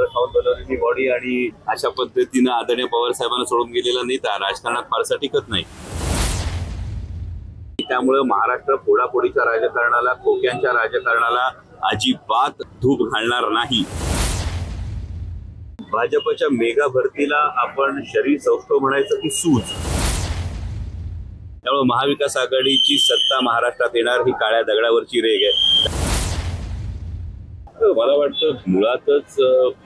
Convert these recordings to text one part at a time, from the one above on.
मात्र खाऊन बनवलेली बॉडी आणि अशा पद्धतीनं आदरणीय पवार साहेबांना सोडून गेलेला नेता राजकारणात फारसा टिकत नाही. त्यामुळे महाराष्ट्र फोडाफोडीच्या राजकारणाला खोक्यांच्या राजकारणाला अजिबात धूप घालणार नाही. भाजपच्या मेगा भरतीला आपण शरीर सौष्ठव म्हणायचं की सूज. त्यामुळे महाविकास आघाडीची सत्ता महाराष्ट्रात येणार ही काळ्या दगडावरची रेग आहे. मला वाटतं मुळातच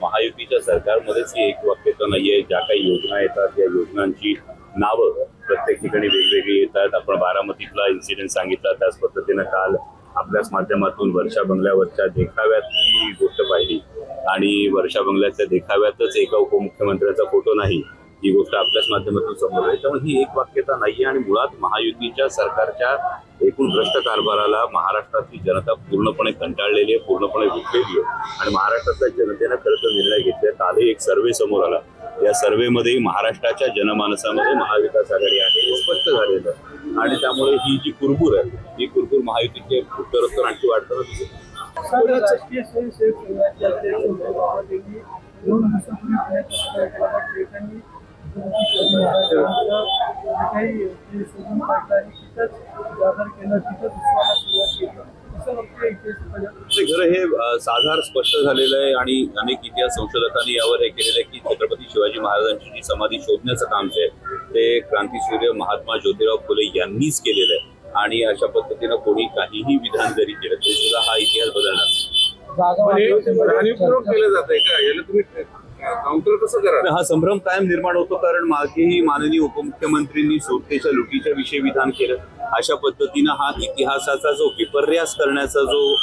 महायुतीच्या सरकारमध्येच ही एक वाक्यता नाहीये. ज्या काही योजना येतात त्या योजनांची नावं प्रत्येक ठिकाणी वेगवेगळी येतात. आपण बारामतीतला इन्सिडेंट सांगितला. त्याच पद्धतीनं काल आपल्याच माध्यमातून वर्षा बंगल्यावरच्या देखाव्यात ही गोष्ट पाहिली. आणि वर्षा बंगल्याच्या देखाव्यातच एका उपमुख्यमंत्र्याचा फोटो नाही. ही गोष्ट आपल्याच माध्यमातून समोर आहे त्यामुळे ही एक वाक्यता नाही आहे आणि मुळात महायुतीच्या सरकारच्या एकूण भ्रष्ट कारभाराला महाराष्ट्रातली जनता पूर्णपणे कंटाळलेली आहे पूर्णपणे विकलेली आहे. आणि महाराष्ट्रातल्या जनतेनं खरं तर निर्णय घेतलाय. कालही एक सर्वे समोर आला. या सर्वेमध्ये महाराष्ट्राच्या जनमानसामध्ये महाविकास आघाडी आहे हे स्पष्ट झालेलं आहे. आणि त्यामुळे ही जी कुरबूर आहे ही कुरबूर महायुतीचे उत्तरोत्तर आणखी वाढताना दिसत. काही तिथंच केलं तिथंच विश्वाला सुरुवात केली खरं हे साधार स्पष्ट झालेलं आहे आणि अनेक इतिहास संशोधकांनी यावर हे केलेलं आहे की छत्रपती शिवाजी महाराजांची जी समाधी शोधण्याचं काम जे आहे ते क्रांतीसूर्य महात्मा ज्योतिराव फुले यांनीच केलेलं आहे. आणि अशा पद्धतीनं कोणी काहीही विधान जरी केलं तरी सुद्धा हा इतिहास बदलणार हे जाणीवपूर्वक केलं जात आहे का? याला तुम्ही काउंटर कसं करा हा संभ्रम कायम निर्माण होतो कारण मागेही माननीय उपमुख्यमंत्र्यांनी सुरतेच्या लुटीच्या विषयी विधान केलं. अशा पद्धतीनं हा इतिहासाचा जो विपर्यास करण्याचा जो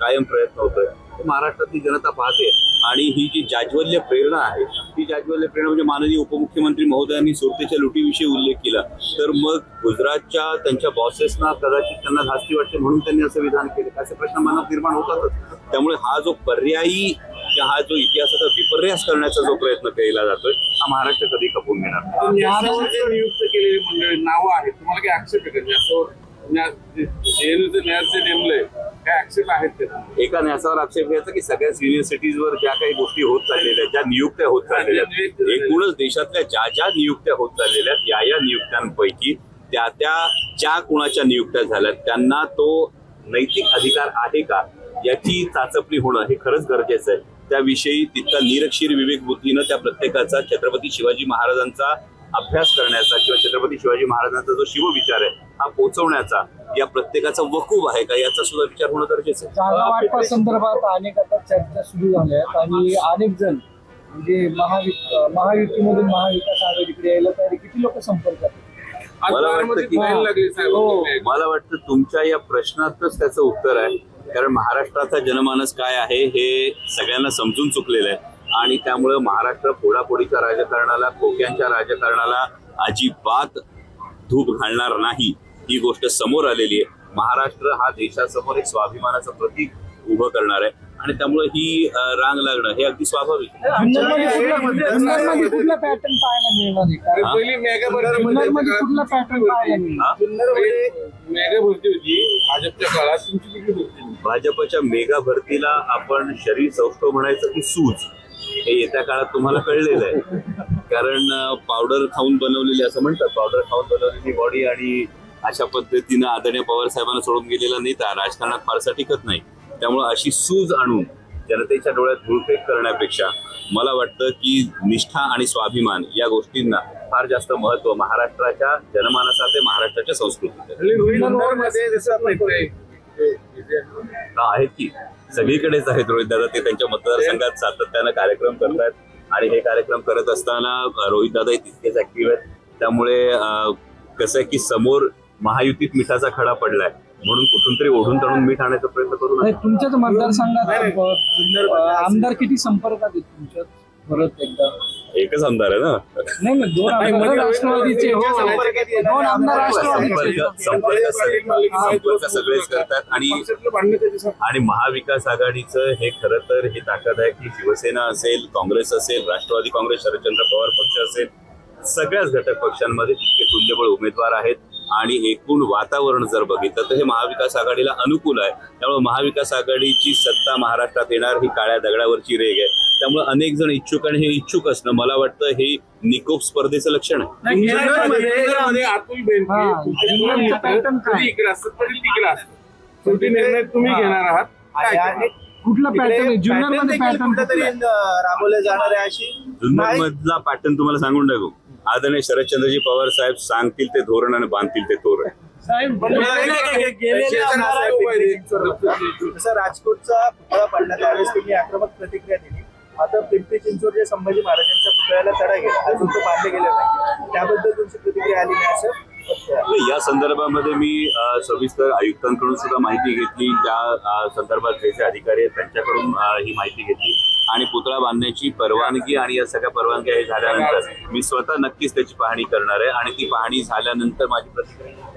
कायम प्रयत्न होतोय महाराष्ट्रातली जनता पाहते. आणि ही जी जाज्वल्य प्रेरणा आहे ती जाज्वल्य प्रेरणा म्हणजे माननीय उपमुख्यमंत्री महोदयांनी सुरतेच्या लुटीविषयी उल्लेख केला. तर मग गुजरातच्या त्यांच्या बॉसेसना कदाचित त्यांना धास्ती वाटते म्हणून त्यांनी असं विधान केलं. असे प्रश्न मनात निर्माण होतातच. त्यामुळे हा जो पर्यायी हा जो इतिहासाचा विपर्यास करण्याचा जो प्रयत्न केला जातोय हा महाराष्ट्र कधी खपून घेणार? जे नियुक्त केलेली मंडळी नावं आहेत. तुम्हाला काही आक्षेप आहे का? न्यासावर जेएनयूचं न्यास जे नेमलंय काय आक्षेप आहेत एका न्यासावर आक्षेप घ्यायचा की सगळ्याच युनिव्हर्सिटीजवर ज्या काही गोष्टी होत चाललेल्या आहेत ज्या नियुक्त्या होत चाललेल्या आहेत एकूणच देशातल्या ज्या ज्या नियुक्त्या होत चाललेल्या आहेत या या नियुक्त्यांपैकी त्या त्या ज्या कुणाच्या नियुक्त्या झाल्यात त्यांना तो नैतिक अधिकार आहे का याची चाचपणी होणं हे खरंच गरजेचं आहे. त्याविषयी तितका निरक्षीर विवेक बुद्धीनं त्या प्रत्येकाचा छत्रपती शिवाजी महाराजांचा अभ्यास करण्याचा किंवा छत्रपती शिवाजी महाराजांचा जो शिवविचार आहे हा पोहोचवण्याचा या प्रत्येकाचा वकूब आहे का याचा सुद्धा विचार होणं गरजेचं आहे संदर्भात अनेक आता चर्चा सुरू झाल्या आहेत आणि अनेक जण म्हणजे महावि महायुतीमधून महाविकास आघाडीकडे यायला तयारी किती लोक संपर्कात आहेत? मला वाटतं की- हो. मला वाटतं तुमच्या या प्रश्नातच त्याचं उत्तर आहे. कारण महाराष्ट्राचा जनमानस काय आहे हे सगळ्यांना समजून चुकलेलं आहे. आणि त्यामुळं महाराष्ट्र फोडाफोडीच्या राजकारणाला खोक्यांच्या राजकारणाला अजिबात धूप घालणार नाही. ही गोष्ट समोर आलेली आहे. महाराष्ट्र हा देशासमोर एक स्वाभिमानाचं प्रतीक उभं करणार आहे. आणि त्यामुळे ही रांग लागणं हे अगदी स्वाभाविक आहे. जुन्नरमध्ये कुठला- जुन्नरमध्ये कुठला पॅटर्न पाहायला मिळणार आहे का? अरे पहिली मेगा भरती जुन्नरमध्ये कुठला पॅटर्न पाहायला मिळणार हा? जुन्नरमध्ये मेगा भरती होती भाजपच्या काळात तुमची होती? भाजपच्या मेगा भरतीला आपण शरीर सौष्ठव म्हणायचं की सूज हे येत्या काळात तुम्हाला कळलेलं आहे कारण पावडर खाऊन बनवलेली असं म्हणतात पावडर खाऊन बनवलेली बॉडी आणि अशा पद्धतीनं आदरणीय पवार साहेबांना सोडून गेलेला नेता राजकारणात फारसा टिकत नाही त्यामुळे अशी सूज आणून जनतेच्या डोळ्यात धुळफेक करण्यापेक्षा मला वाटतं की निष्ठा आणि स्वाभिमान या गोष्टींना फार जास्त महत्त्व महाराष्ट्राच्या जनमानसात महाराष्ट्राच्या संस्कृतीत हा, आहेत की. सगळीकडेच आहेत रोहित दादा. ते त्यांच्या मतदारसंघात सातत्यानं कार्यक्रम करतायत. आणि हे कार्यक्रम करत असताना रोहित दादा तितकेच ऍक्टिव्ह आहेत. त्यामुळे अं, कसं आहे की समोर महायुतीत मिठाचा खडा पडलाय. म्हणून कुठून तरी ओढून तणून मीठ आणायचा प्रयत्न करू नाही, नका तुमच्याच मतदारसंघात. अ, आमदार किती संपर्कात आहेत तुमच्यात? परत एकदा. एकच आमदार आहे ना? नाही नाही दोन आमदार मध्ये- राष्ट्रवादीचे. हो संपर्कात येणारे दोन आमदार राष्ट्रवादीचे. संपर्क संपर्क सगळे- संपर्क सगळेच करतात आणि आणि महाविकास आघाडीचं हे खरं तर ही ताकद आहे की शिवसेना असेल काँग्रेस असेल राष्ट्रवादी काँग्रेस शरदचंद्र पवार पक्ष असेल सगळ्याच घटक पक्षांमध्ये तितके तुल्यबळ उमेदवार आहेत. आणि एकूण वातावरण जर बघितलं तर हे महाविकास आघाडीला अनुकूल आहे. त्यामुळे महाविकास आघाडीची सत्ता महाराष्ट्रात येणार ही काळ्या दगडावरची रेग आहे. त्यामुळे अनेक जण इच्छुक आणि हे इच्छुक असणं मला वाटतं हे निकोप स्पर्धेचं लक्षण आहे. हा, तुम्ही. घेणार आहात? कुठला पॅटर्न जुन्नरमध्ये राबवले जाणार आहे अशी जुन्नर. मधला पॅटर्न तुम्हाला सांगून टाकू. आदरणीय शरदचंद्रजी पवार साहेब सांगतील ते धोरण आणि बांधतील ते तोरण. जसं राजकोटचा पुतळा पडला त्यावेळेस तुम्ही आक्रमक प्रतिक्रिया दिली. आता पिंपरी चिंचवड संभाजी महाराजांच्या पुतळ्याला तडा गेला अजून तो बांधले गेले नाही. त्याबद्दल तुमची प्रतिक्रिया आली नाही असं या संदर्भामध्ये मी सविस्तर आयुक्तांकडून सुद्धा माहिती घेतली. त्या संदर्भात जे जे अधिकारी आहेत त्यांच्याकडून ही माहिती घेतली. आणि पुतळा बांधण्याची परवानगी आणि या सगळ्या परवानग्या हे झाल्यानंतर मी स्वतः नक्कीच त्याची पाहणी करणार आहे. आणि ती पाहणी झाल्यानंतर माझी प्रतिक्रिया.